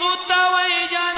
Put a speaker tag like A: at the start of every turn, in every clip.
A: पार्वती सुत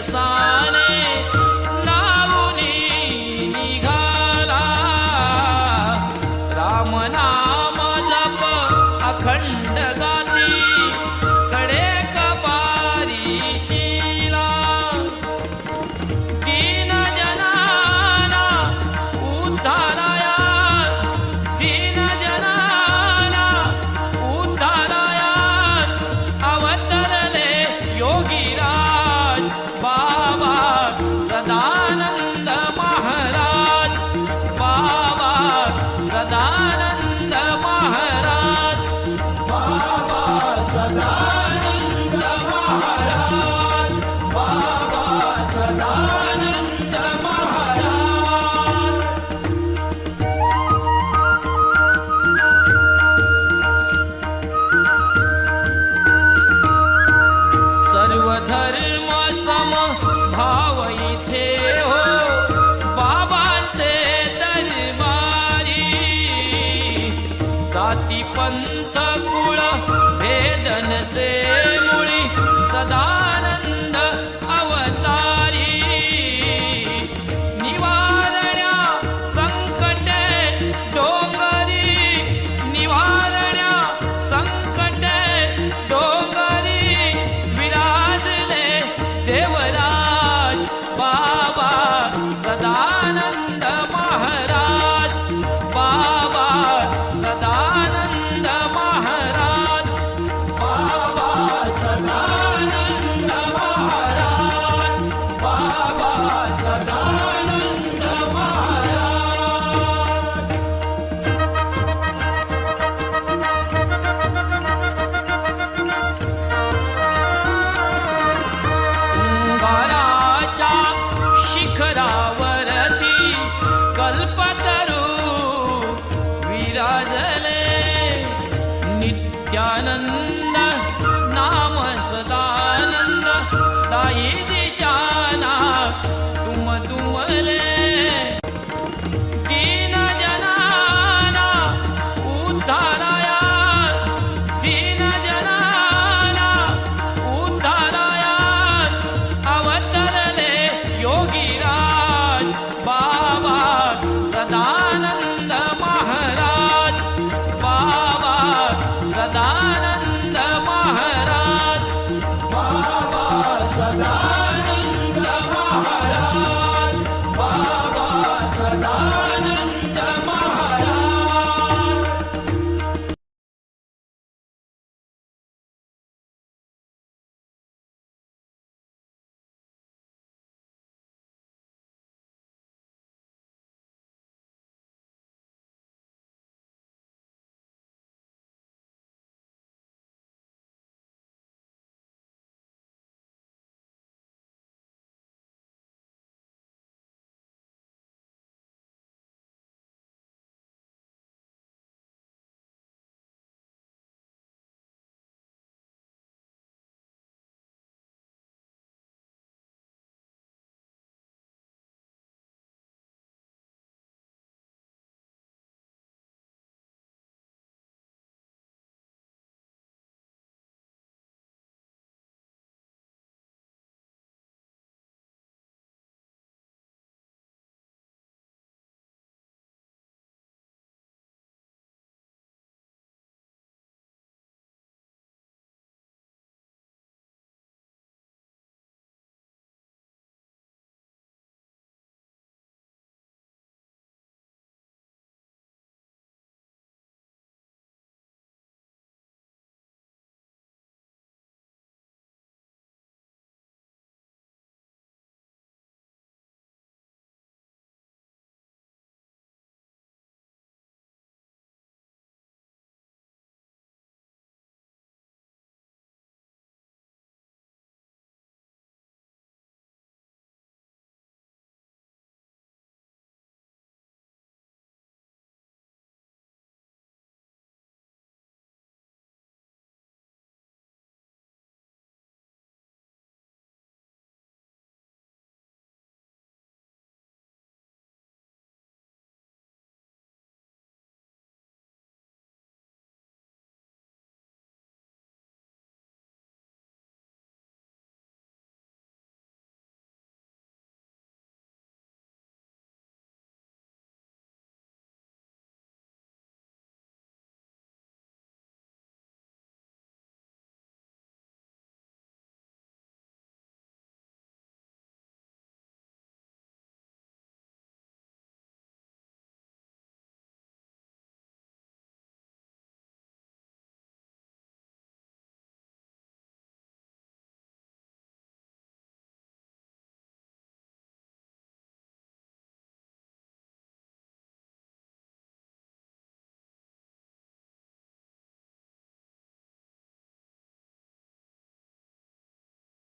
A: भक्ती संत कुळ भेदन से मुळी सदानंद अवतारी. निवारण्या संकटे डोंगरी निवारण्या संकटे डोंगरी. विराजले देवरा नित्यानंद नाम सदानंद दाई दिशाना तुम तुमले दीन जनाना उद्धाराया दीन जनाना उद्धाराया अवतरले योगीराज बाबा सदा